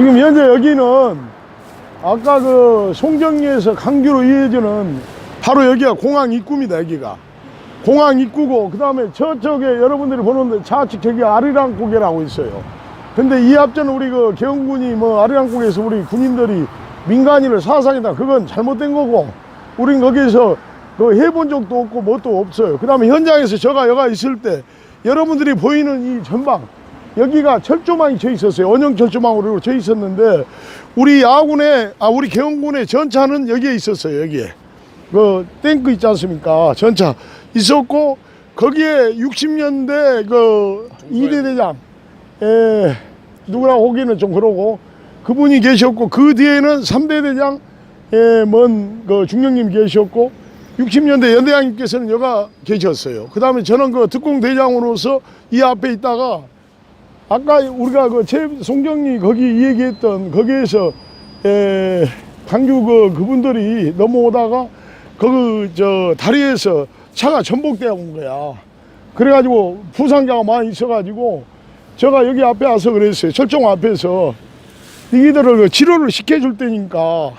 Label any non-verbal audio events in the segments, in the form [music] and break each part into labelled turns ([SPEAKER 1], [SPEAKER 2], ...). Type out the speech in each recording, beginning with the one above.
[SPEAKER 1] 지금 현재 여기는 아까 그 송정리에서 강주로 이어지는 바로 여기가 공항 입구입니다 여기가. 공항 입구고 그 다음에 저쪽에 여러분들이 보는데 좌측 저기 아리랑 고개라고 있어요. 근데 이 앞전은 우리 그 개헌군이 뭐 아리랑 고개에서 우리 군인들이 민간인을 사상이다 그건 잘못된 거고 우린 거기에서 그 해본 적도 없고 뭣도 없어요. 그 다음에 현장에서 저가 여가 있을 때 여러분들이 보이는 이 전방 여기가 철조망이 쳐 있었어요. 원형 철조망으로 쳐 있었는데 우리 야군의 아 우리 개헌군의 전차는 여기에 있었어요 여기에. 그 탱크 있지 않습니까? 전차 있었고 거기에 60년대 그 이대 대장 에 누구나 보기는 좀 그러고 그분이 계셨고 그 뒤에는 3대 대장 에먼그 중령님 계셨고 60년대 연대장님께서는 여가 계셨어요. 그 다음에 저는 그 특공 대장으로서 이 앞에 있다가 아까 우리가 그 최, 송정리 거기 이 얘기했던 거기에서 에 강주 그 그분들이 넘어오다가 그저 다리에서 차가 전복되어 온 거야. 그래가지고 부상자가 많이 있어가지고 제가 여기 앞에 와서 그랬어요. 철종 앞에서 이들을 그 치료를 시켜줄 때니까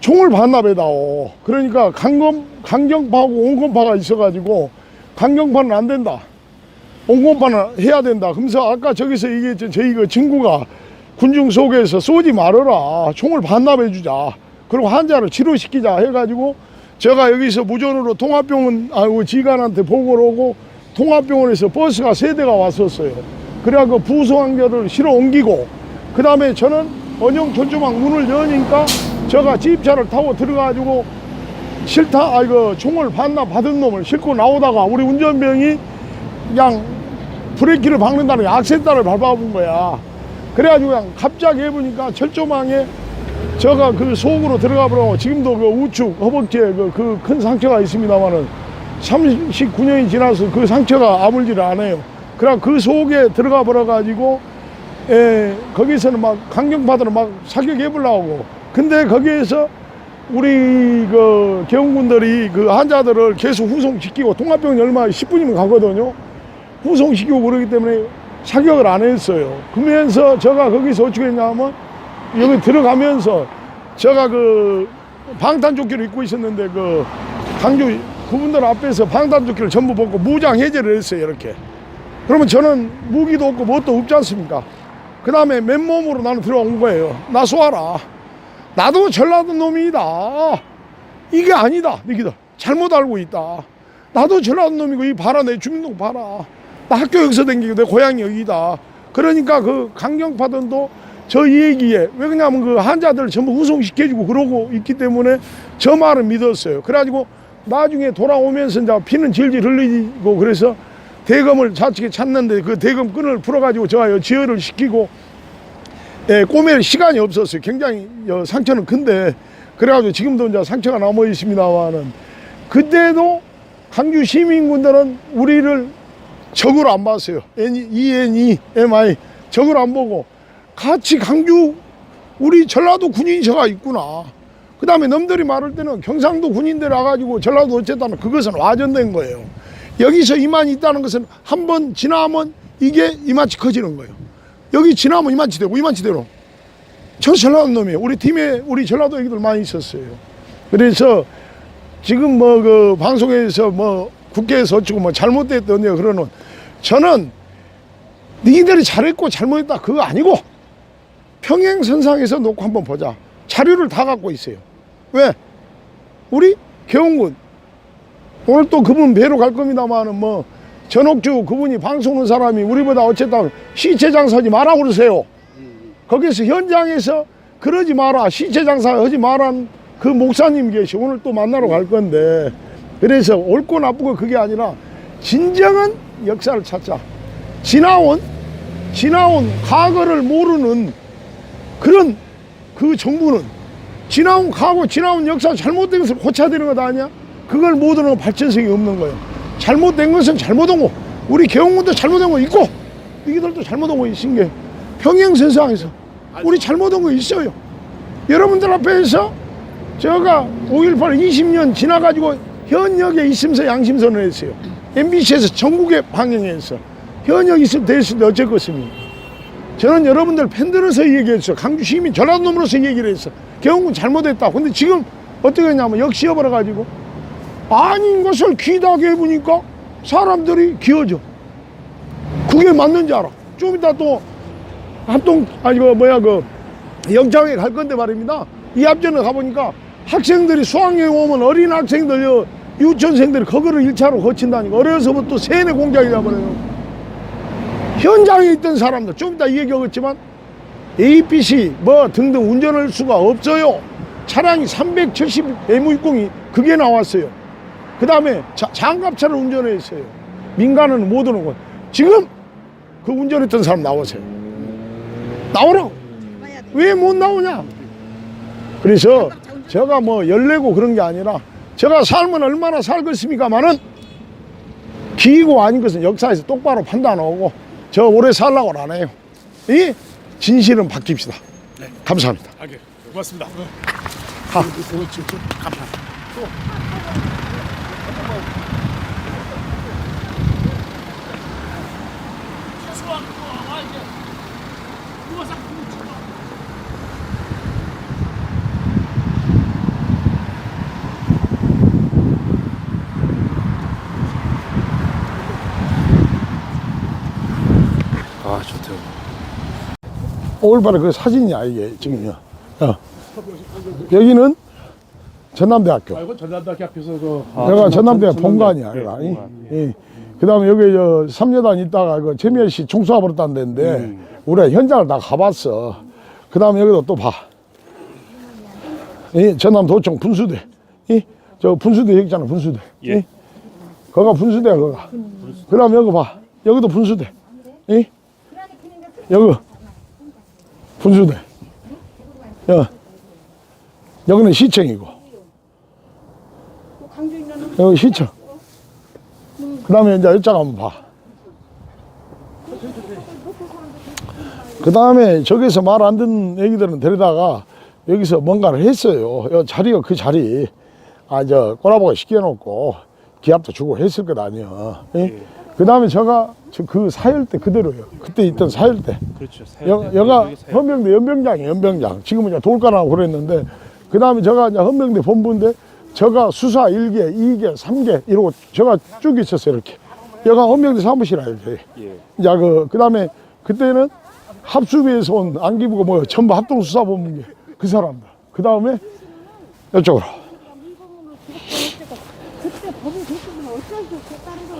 [SPEAKER 1] 총을 반납해다오. 그러니까 강검, 강경파하고 온건파가 있어가지고 강경파는 안 된다. 온건파는 해야 된다. 그러면서 아까 저기서 얘기했죠. 저희 그 친구가 군중 속에서 쏘지 말아라. 총을 반납해 주자. 그리고 환자를 치료시키자 해가지고 제가 여기서 무전으로 통합병원, 아이고 지간한테 보고를 오고 통합병원에서 버스가 세 대가 왔었어요. 그래야 그 부수환자를 실어 옮기고 그 다음에 저는 원형 전주망 문을 여니까 제가 집차를 타고 들어가지고 실타, 아, 이거 총을 반납 받은 놈을 싣고 나오다가 우리 운전병이 그냥 브레이크를 밟는다는 악센터를 밟아본 거야. 그래가지고 그냥 갑자기 해보니까 철조망에 제가 그 속으로 들어가 버리고 지금도 그 우측 허벅지에 그큰 상처가 있습니다만은 39년이 지나서 그 상처가 아물지를 않아요. 그래 그 속에 들어가 버려 가지고 에, 거기서는 막 강경파들은 막 사격해 보려고 근데 거기에서 우리 그 경군들이 그 환자들을 계속 후송시키고 통합병이 얼마 10분이면 가거든요. 후송시키고 그러기 때문에 사격을 안 했어요. 그러면서 제가 거기서 어떻게 했냐면 여기 들어가면서 제가 그 방탄조끼를 입고 있었는데 그 강주 그분들 앞에서 방탄조끼를 전부 벗고 무장 해제를 했어요 이렇게. 그러면 저는 무기도 없고 뭣도 없지 않습니까? 그 다음에 맨몸으로 나는 들어온 거예요. 나 쏘아라. 나도 전라도 놈이다. 이게 아니다 너희들. 잘못 알고 있다. 나도 전라도 놈이고 이 봐라 내 주민등 봐라 나 학교 여기서 댕기고 내 고향이 여기다 그러니까 그 강경파들도 저 얘기에 왜 그러냐면 그 환자들 전부 후송시켜주고 그러고 있기 때문에 저 말을 믿었어요. 그래가지고 나중에 돌아오면서 이제 피는 질질 흘리고 그래서 대검을 좌측에 찾는데 그 대검 끈을 풀어가지고 제가 지혈을 시키고 예, 꼬맬 시간이 없었어요. 굉장히 어, 상처는 큰데 그래가지고 지금도 이제 상처가 남아 있습니다만은 그때도 강주 시민군들은 우리를 적으로 안 봤어요. ENE, MI 적으로 안 보고 같이 강주 우리 전라도 군인이 저가 있구나. 그 다음에 넘들이 말할 때는 경상도 군인들 와가지고 전라도 어쨌다는 그것은 와전된 거예요. 여기서 이만이 있다는 것은 한 번 지나면 이게 이만치 커지는 거예요. 여기 지나면 이만치 되고 이만치 되로. 저 전라도 놈이에요. 우리 팀에 우리 전라도 애기들 많이 있었어요. 그래서 지금 뭐 그 방송에서 뭐 국회에서 어쩌고 뭐 잘못됐더니 그러는 저는 니들이 잘했고 잘못했다 그거 아니고 평행선상에서 놓고 한번 보자. 자료를 다 갖고 있어요. 왜? 우리 개원군 오늘 또 그분 뵈러 갈 겁니다만은 뭐 전옥주 그분이 방송 온 사람이 우리보다 어쨌든 시체 장사하지 마라 그러세요. 거기서 현장에서 그러지 마라 시체 장사 하지 마란 그 목사님 계시 오늘 또 만나러 갈 건데 그래서 옳고 나쁘고 그게 아니라 진정한 역사를 찾자. 지나온 지나온 과거를 모르는 그런 그 정부는 지나온 과거, 지나온 역사 잘못된 것을 고쳐야 되는 것 아니야? 그걸 모두는 발전성이 없는 거예요. 잘못된 것은 잘못한 거. 우리 개헌군도 잘못한 거 있고, 이들도 잘못한 거 있은 게 평행선상에서 우리 잘못한 거 있어요. 여러분들 앞에서 제가 5.18 20년 지나가지고 현역에 있으면서 양심선언을 했어요. MBC에서 전국에 방영해서 현역 있으면 됐을 때 어쩔 것입니까? 저는 여러분들 팬들어서 얘기했어. 강주 시민 전라도 놈으로서 얘기를 했어. 개헌군 잘못했다. 근데 지금 어떻게 했냐면 역시여버려가지고 아닌 것을 귀하게 해보니까 사람들이 기어져. 그게 맞는지 알아. 좀 이따 또 합동 아니 그 뭐야 그 영창에 갈 건데 말입니다. 이 앞전에 가보니까 학생들이 수학여행 오면 어린 학생들 요 유치원생들이 그거를 일차로 거친다니까 어려서부터 세뇌 공작이 돼버려요. 현장에 있던 사람들 좀 이따 이 얘기하겠지만 APC 뭐 등등 운전할 수가 없어요. 차량이 370 M60이 그게 나왔어요. 그 다음에 장갑차를 운전했어요. 민간은 못 오는 것. 지금 그 운전했던 사람 나오세요. 나오라고. 왜 못 나오냐? 그래서 제가 뭐 열내고 그런 게 아니라 제가 삶은 얼마나 살겠습니까마는 기이고 아닌 것은 역사에서 똑바로 판단하고 저 오래 살라고는 안 해요. 이 진실은 바뀝시다. 감사합니다.
[SPEAKER 2] 알게 고맙습니다.
[SPEAKER 1] 하.
[SPEAKER 2] 아
[SPEAKER 1] 올바른 그 사진이야 이게 지금요. 어. 여기는 전남대학교.
[SPEAKER 2] 아 이건 전남대학교 앞에서 그
[SPEAKER 1] 내가 전남대학 본관이야. 내가. 예. 그다음에 여기 저 삼여단 있다가 그 최미애 씨 총수가 버렸다는 데인데 우리가 현장을 다 가봤어. 그다음에 여기도 또 봐. 이 전남 도청 분수대. 이 저 분수대 여기 있잖아 분수대.
[SPEAKER 2] 예.
[SPEAKER 1] 이 거가 분수대야 거가. 그다음 여기 봐. 여기도 분수대. 이 여기 분수대. 여 여기는 시청이고. 여기 시청. 그 다음에 이제 이쪽 한번 봐. 그 다음에 저기서 말 안 듣는 애기들은 데려다가 여기서 뭔가를 했어요. 요 자리가 그 자리. 아, 저, 꼬라보가 시켜놓고 기합도 주고 했을 것 아니야. 그 다음에 제가 저그 사열대 그대로요. 그때 있던 사열대.
[SPEAKER 2] 그렇죠.
[SPEAKER 1] 여, 여가 헌병대 연병장이 연병장. 지금은 이제 돌가라고 그랬는데, 그 다음에 제가 이제 헌병대 본부인데, 제가 수사 1개, 2개, 3개, 이러고 제가 쭉 있었어요, 이렇게. 여가 헌병대 사무실 이렇게.
[SPEAKER 2] 예.
[SPEAKER 1] 이제 그, 그 다음에 그때는 합수비에서 온 안기부가 뭐야, 전부 합동수사본부게 그 사람들. 그 다음에 이쪽으로.
[SPEAKER 3] 그때 법이 됐으면 어쩔 수 없어 다른 거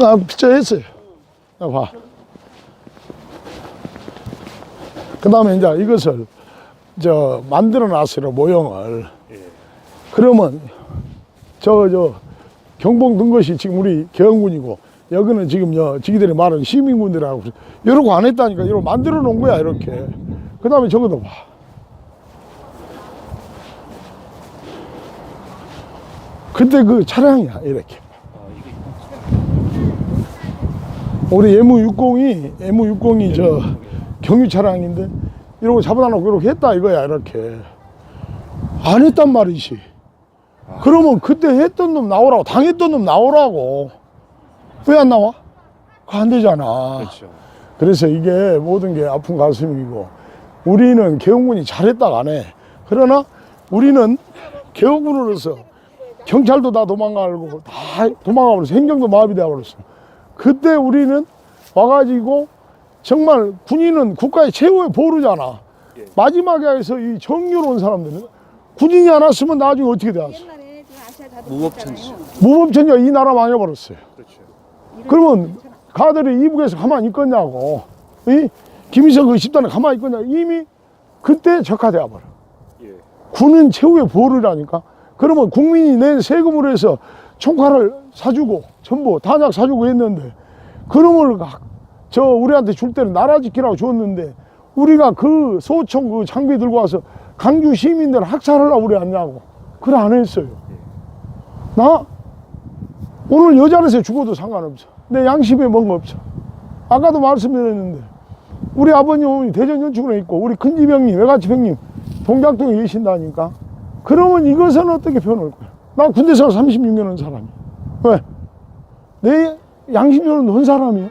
[SPEAKER 1] 아, 피처했어요. 야, 봐. 그 다음에 이제 이것을 저 만들어 놨어요, 모형을. 그러면 저, 저 경봉 든 것이 지금 우리 개헌군이고 여기는 지금 저 지기들이 말하는 시민군들하고 이러고 안 했다니까 이러고 만들어 놓은 거야, 이렇게. 그 다음에 저것도 봐. 그때 그 차량이야, 이렇게. 우리 M60이, M60이 저 경유 차량인데, 이러고 잡아다 놓고 이렇게 했다 이거야, 이렇게. 안 했단 말이지. 그러면 그때 했던 놈 나오라고, 당했던 놈 나오라고. 왜 안 나와? 그거 안 되잖아.
[SPEAKER 2] 그렇죠.
[SPEAKER 1] 그래서 이게 모든 게 아픈 가슴이고, 우리는 개헌군이 잘했다가 안 해. 그러나 우리는 개헌군으로서 경찰도 다 도망가고, 다 도망가버렸어. 행정도 마비돼 버렸어. 그때 우리는 와가지고 정말 군인은 국가의 최후의 보루잖아.
[SPEAKER 2] 예.
[SPEAKER 1] 마지막에 해서 이 정규로운 사람들은 군인이 안 왔으면 나중에 어떻게 되었어?
[SPEAKER 3] 옛날에 그 아시아
[SPEAKER 2] 무법천지.
[SPEAKER 1] 무법천지가 이 나라 망해버렸어요.
[SPEAKER 2] 그렇죠.
[SPEAKER 1] 그러면 가들이 이북에서 가만히 있겠냐고. 이 김일성 그 집단에 가만히 있겠냐. 이미 그때 적화되어 버려.
[SPEAKER 2] 예.
[SPEAKER 1] 군은 최후의 보루라니까. 그러면 국민이 낸 세금으로 해서 총칼을 사주고 전부 탄약 사주고 했는데 그놈을 가- 저 우리한테 줄 때는 나라 지키라고 줬는데 우리가 그 소총 그 장비 들고 와서 강주 시민들 학살하려고 우리 왔냐고. 그래 안 했어요. 나? 오늘 여 자리에서 죽어도 상관없어. 내 양심에 뭔가 없어. 아까도 말씀드렸는데 우리 아버님 대전 연축원에 있고 우리 큰집 형님 외갓집 형님 동작동에 계신다니까. 그러면 이것은 어떻게 표현할 거야? 나 군대 생활 36년 한 사람이야. 왜? 내 양심적으로 논 사람이야.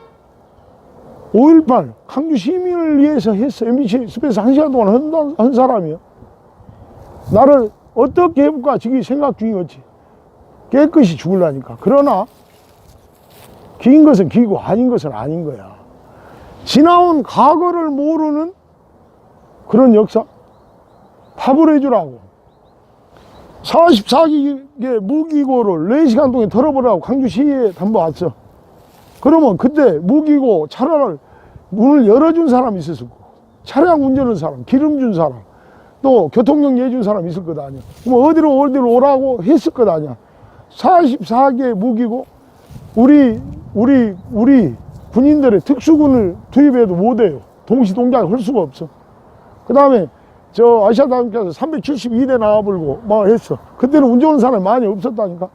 [SPEAKER 1] 5.18 강주 시민을 위해서 했어. MBC 스페이스 한 시간 동안 한, 한 사람이야. 나를 어떻게 해볼까 지금 생각 중이었지. 깨끗이 죽을라니까. 그러나 긴 것은 기고 아닌 것은 아닌 거야. 지나온 과거를 모르는 그런 역사 답을 해주라고 44기의 무기고를 4시간 동안 털어보라고 강주시에 담보 왔어. 그러면 그때 무기고 차량을 문을 열어준 사람이 있었을 거고 차량 운전한 사람 기름 준 사람 또 교통령 내준 사람 있을 것 아니야. 그럼 어디로 어디로 오라고 했을 것 아니야. 44개 무기고 우리 우리 우리 군인들의 특수군을 투입해도 못해요. 동시 동작을 할 수가 없어. 그 다음에 저 아시아 다음께서 372대 나와불고 막 했어. 그때는 운전하는 사람이 많이 없었다니까.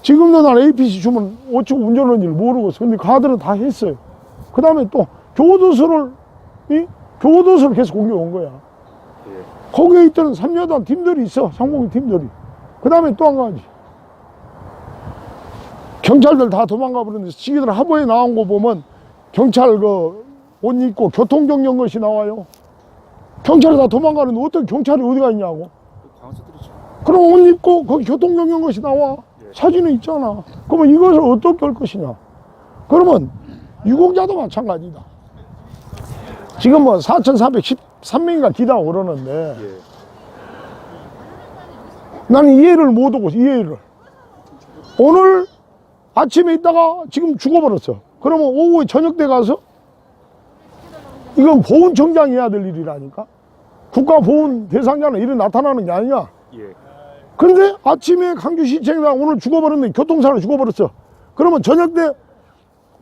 [SPEAKER 1] 지금도 난 APC 주면 어쩌고 운전하는 줄 모르고 근데 가들은 다 했어요. 그 다음에 또 교도소를, 이? 교도소를 계속 공격한 거야. 거기에 있던 삼여단 팀들이 있어. 상봉 팀들이. 그 다음에 또 한 가지. 경찰들 다 도망가 버렸는데 지기들 하보에 나온 거 보면 경찰 그 옷 입고 교통정령 것이 나와요. 경찰이 다 도망가는 데 어떤 경찰이 어디가 있냐고. 그럼 옷 입고 거기 교통정령 것이 나와. 사진은 있잖아. 그러면 이것을 어떻게 할 것이냐. 그러면 유공자도 마찬가지다. 지금 뭐 4,413명인가 기다고 그러는데
[SPEAKER 2] 예.
[SPEAKER 1] 나는 이해를 못 하고 이해를. 오늘 아침에 있다가 지금 죽어버렸어. 그러면 오후에 저녁 때 가서 이건 보훈청장이 해야 될 일이라니까. 국가 보훈 대상자는 이런 나타나는 게 아니냐.
[SPEAKER 2] 예.
[SPEAKER 1] 그런데 아침에 강주시청장 오늘 죽어버렸는데 교통사로 죽어버렸어. 그러면 저녁 때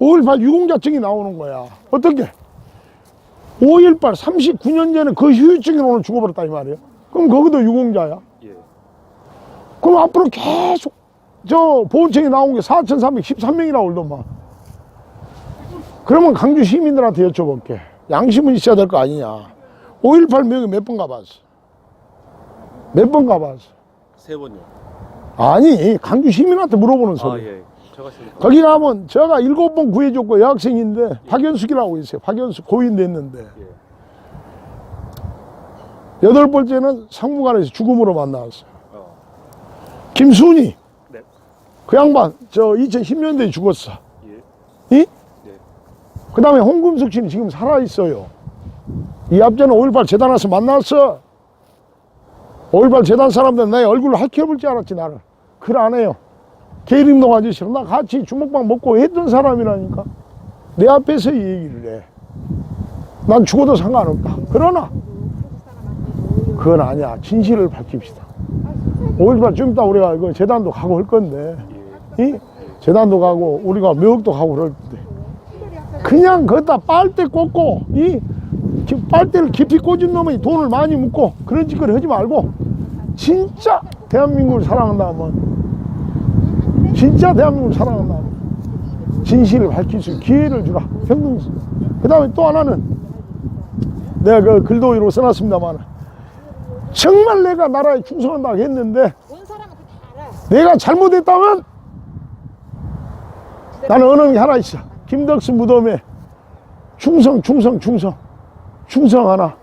[SPEAKER 1] 5.18 유공자증이 나오는 거야. 어떻게? 5.18 39년 전에 그 후유증이 오늘 죽어버렸다 이 말이에요. 그럼 거기도 유공자야.
[SPEAKER 2] 예.
[SPEAKER 1] 그럼 앞으로 계속 저 보훈청에 나온 게 4,313명이라고 그러더만. 그러면 강주 시민들한테 여쭤볼게. 양심은 있어야 될 거 아니냐. 5.18 명이 몇 번 가봤어? 몇 번 가봤어?
[SPEAKER 2] 세 번요.
[SPEAKER 1] 아니, 강주 시민한테 물어보는
[SPEAKER 2] 아
[SPEAKER 1] 소리.
[SPEAKER 2] 예. 제가 지금
[SPEAKER 1] 거기 가면 제가 일곱 번 구해줬고 여학생인데 박연숙이라고 있어요. 박연숙 고인 됐는데
[SPEAKER 2] 예.
[SPEAKER 1] 여덟 번째는 상무관에서 죽음으로 만나왔어요.
[SPEAKER 2] 어.
[SPEAKER 1] 김순희
[SPEAKER 2] 네.
[SPEAKER 1] 그 양반 저 2010년대에 죽었어.
[SPEAKER 2] 예.
[SPEAKER 1] 이?
[SPEAKER 2] 네.
[SPEAKER 1] 그 다음에 홍금숙 씨는 지금 살아있어요. 이 앞전에 5.18 재단에서 만났어. 5.18 재단 사람들은 내 얼굴을 할퀴어볼 줄 알았지, 나를. 그걸 안 해요. 계림동 아저씨랑 나 같이 주먹밥 먹고 했던 사람이라니까. 내 앞에서 이 얘기를 해. 난 죽어도 상관없다. 그러나, 그건 아니야. 진실을 밝힙시다. 5.18 좀 이따 우리가 이거 재단도 가고 할 건데, 이? 재단도 가고, 우리가 묘역도 가고 그럴 때. 그냥 거기다 빨대 꽂고 이 기- 빨대를 깊이 꽂은 놈이 돈을 많이 묻고 그런 짓거리 하지 말고 진짜 대한민국을 사랑한다면 진짜 대한민국을 사랑한다면 진실을 밝힐 수 있는 기회를 주라 평등 그 다음에 또 하나는 내가 그 글도 이로 써놨습니다만 정말 내가 나라에 충성한다고 했는데. 내가 잘못했다면 나는 어느 게 하나 있어. 김덕수 무덤에 충성, 충성, 충성, 충성 하나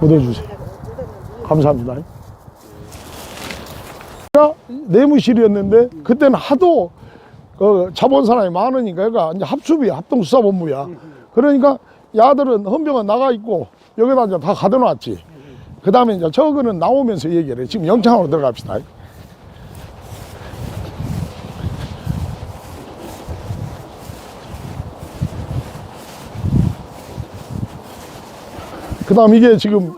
[SPEAKER 1] 묻어주세요. 감사합니다. 내무실이었는데 그때는 하도 그 자본 사람이 많으니까 여기가 이제 합수부야, 합동수사본부야. 그러니까 야들은 헌병은 나가 있고 여기다 이제 다 가둬놨지. 그 다음에 이제 저거는 나오면서 얘기를 해. 지금 영창으로 들어갑시다. 그 다음 이게 지금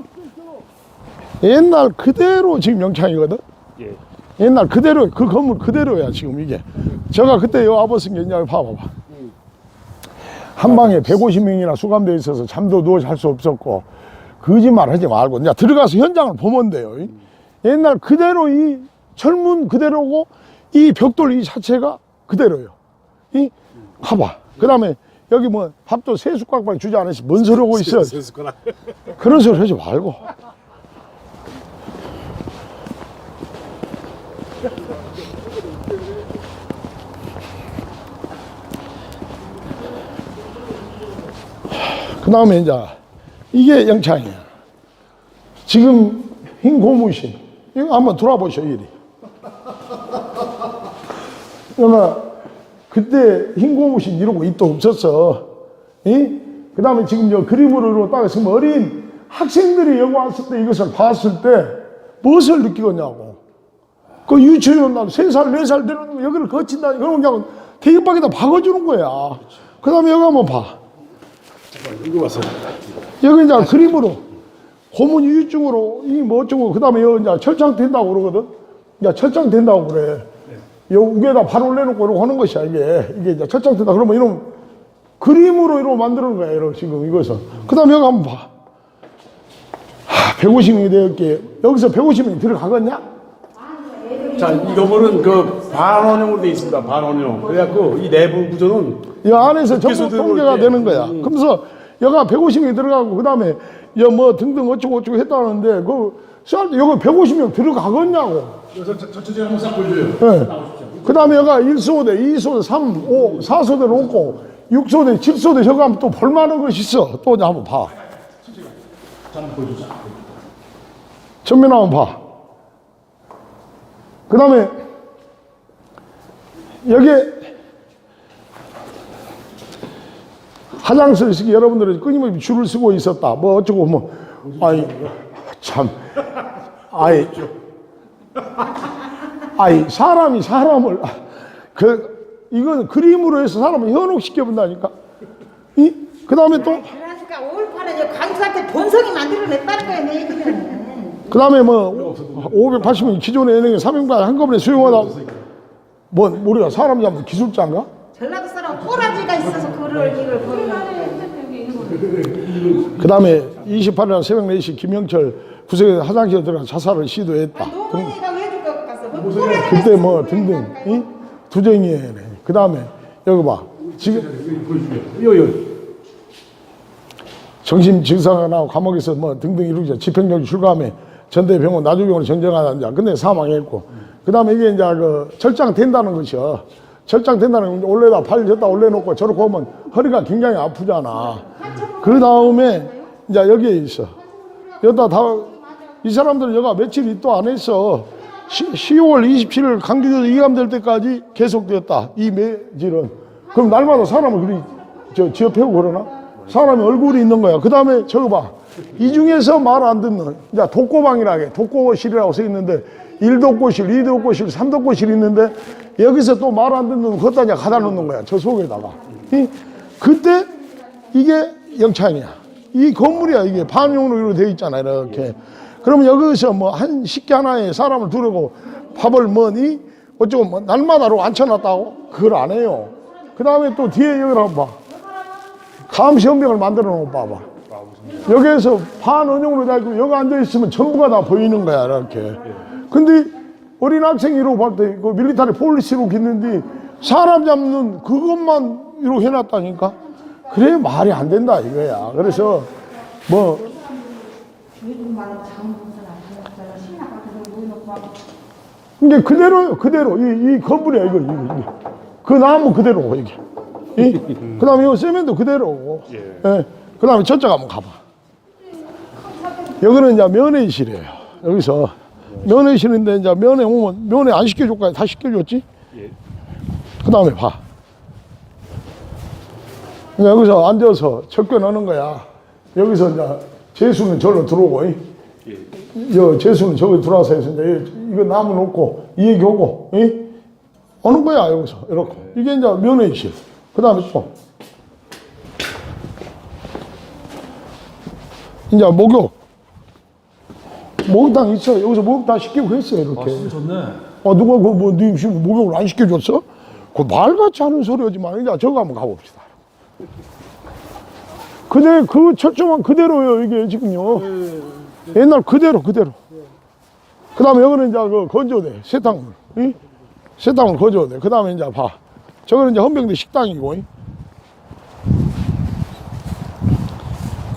[SPEAKER 1] 옛날 그대로 지금 영창이거든?
[SPEAKER 2] 예.
[SPEAKER 1] 옛날 그대로, 그 건물 그대로야, 지금 이게. 제가 그때 여 와봤은 게 있냐고 봐봐봐. 한 방에 150명이나 수감되어 있어서 잠도 누워 잘 수 없었고, 거짓말 하지 말고, 이제 들어가서 현장을 보면 돼요. 이. 옛날 그대로 이 철문 그대로고, 이 벽돌 이 자체가 그대로요. 이, 가봐. 그 다음에 여기 뭐 밥도 세숟가락만 주지 않으시 뭔 소리 하고 있어
[SPEAKER 2] 세숟가락.
[SPEAKER 1] 그런 소리 하지 말고. 그 다음에 이제 이게 영창이야 지금 흰 고무신. 이거 한번 돌아보셔 이리. [laughs] 그러면 그때 흰 고무신 이러고 입도 없었어. 그 다음에 지금 저 그림으로 딱 있으면 어린 학생들이 여기 왔을 때 이것을 봤을 때 무엇을 느끼겠냐고. 그 유치원 날세 살, 네살 되는 여기를 거친다. 그러면 그냥 대입박에다 박아주는 거야. 그 다음에 여기 한번 봐.
[SPEAKER 2] 이거 와서
[SPEAKER 1] 여기 이제 그림으로 고문 이유증으로 이 뭐 어쩌고 그 다음에 여기 이제 철창 된다고 그러거든. 이제 철창 된다고 그래. 요 위에다 발 올려놓고 이러고 하는 것이야 이게 이게 이제 철창 된다 그러면 이런 그림으로 이러고 만드는 거야 이렇게 지금 이것을. 그 다음에 여기 한번 봐. 하, 150명이 되었기에 여기서 150명이 들어가겠냐?
[SPEAKER 2] 자 이거는 그 반원형으로 돼 있습니다. 반원형. 그래갖고 이 내부 구조는
[SPEAKER 1] 이 안에서 전부 통계가
[SPEAKER 2] 때.
[SPEAKER 1] 되는 거야. 그러면서 여가 150명이 들어가고 그 다음에 여뭐 등등 어쩌고 어쩌고 했다는데 그 쌀- 여기 150명 들어가겠냐고.
[SPEAKER 2] 그래서 전체적으로 한번 싹 보여줘요.
[SPEAKER 1] 예. 그 다음에 여가 1소대, 2소대, 3, 5, 4소대 놓고 6소대, 7소대 저거 하면 또 볼만한 것이 있어. 또 한번 봐. 전면 한번 봐. 그 다음에 여기에 화장실 쓰기 여러분들이 끊임없이 줄을 쓰고 있었다. 뭐 어쩌고 뭐 아이 참 아이 아이 사람이 사람을 그 이건 그림으로 해서 사람을 현혹시켜 본다니까. 이 그 다음에 또
[SPEAKER 4] 그러니까 5.18에 강수한테 본성이 만들어냈다는 거야 내 얘기는
[SPEAKER 1] 그 다음에 뭐 580명 기존의 연예인 300만 한꺼번에 수용하다 뭐 우리가 사람 잡는 기술자인가?
[SPEAKER 4] 전라도 사람 꼬라지가 있어서 그걸 이걸 보는
[SPEAKER 1] 그 다음에 28일 새벽 4시 김영철 구석에 화장실에 들어가 자살을 시도했다.
[SPEAKER 4] 노무이가
[SPEAKER 1] 그때 뭐 등등. 이? 두정이네. 그다음에 여기 봐. 지금
[SPEAKER 2] 이거 이거.
[SPEAKER 1] 정신 증상이 나고 감옥에서 뭐 등등 이루죠. 집행정지 출감해 전대병원 나주병원으로 정정하다 자 근데 사망했고 그 다음에 이게 이제 그 철장 된다는 것이요. 철장 된다는 건 올려다 팔 졌다 올려놓고 저렇게 하면 허리가 굉장히 아프잖아. 그 다음에 이제 여기에 있어. 여기다 다 이 사람들은 여가 며칠 있도 안 했어. 시, 10월 27일 강주에서 이감될 때까지 계속되었다. 이 매질은. 그럼 날마다 사람을 그리 저 지어펴고 그러나? 사람이 얼굴이 있는 거야. 그 다음에 저거 봐. 이 중에서 말 안 듣는, 이제 독고방이라고 해. 독고실이라고 써 있는데, 1독고실, 2독고실, 3독고실 있는데, 여기서 또 말 안 듣는 거 걷다 이제 가다 놓는 거야. 저 속에다가. 이? 그때 이게 영창이야. 이 건물이야. 이게 반용으로 되어 있잖아. 이렇게. 그러면 여기서 뭐 한 식기 하나에 사람을 두르고 밥을 뭐니? 어쩌고 뭐 날마다로 앉혀놨다고? 그걸 안 해요. 그 다음에 또 뒤에 여기를 한번 봐. 감시연병을 만들어 놓고 봐봐. 여기에서 반원형으로 돼 있고 여기 앉아 있으면 전부가 다 보이는 거야 이렇게. 근데 어린 학생이 이러고 볼때 그 밀리타리 폴리스로 있는데 사람 잡는 그것만 이렇게 해놨다니까. 그래 말이 안 된다 이거야. 그래서 뭐
[SPEAKER 4] 신학 같은 모여놓고 막
[SPEAKER 1] 이게 그대로요 그대로 이, 이 건물이야 이거 이거 이게. 그 나무 그대로 이게. 이? 그다음에 이거 세면도 그대로. 예. 그다음에 저쪽 한번 가봐. 여기는 이제 면회실이에요. 여기서 면회실인데 이제 면회 오면 면회 안 시켜줄까요? 다 시켜줬지? 그 다음에 봐. 그러니까 여기서 앉아서 넣는 거야. 여기서 이제 재수는 절로 들어오고, 이. 여 재수는 저기 들어와서 해서 이제 이거 나무 놓고 이 얘기하고, 이. 오는 거야, 여기서. 이렇게. 이게 이제 면회실. 그 다음에 또. 이제 목욕. 목욕탕 있어. 여기서 목욕 다 시키고 했어요, 이렇게.
[SPEAKER 2] 좋네.
[SPEAKER 1] 어, 누가 그, 뭐, 니 지금 목욕을 안 시켜줬어? 그 말같이 하는 소리 하지 마. 이제 저거 한번 가봅시다. 그대, 그 철조망 그대로요, 이게 지금요. 옛날 그대로, 그대로. 그 다음에 여기는 이제 그 건조대, 세탁물. 이? 세탁물 건조대. 그 다음에 이제 봐. 저거는 이제 헌병대 식당이고. 이?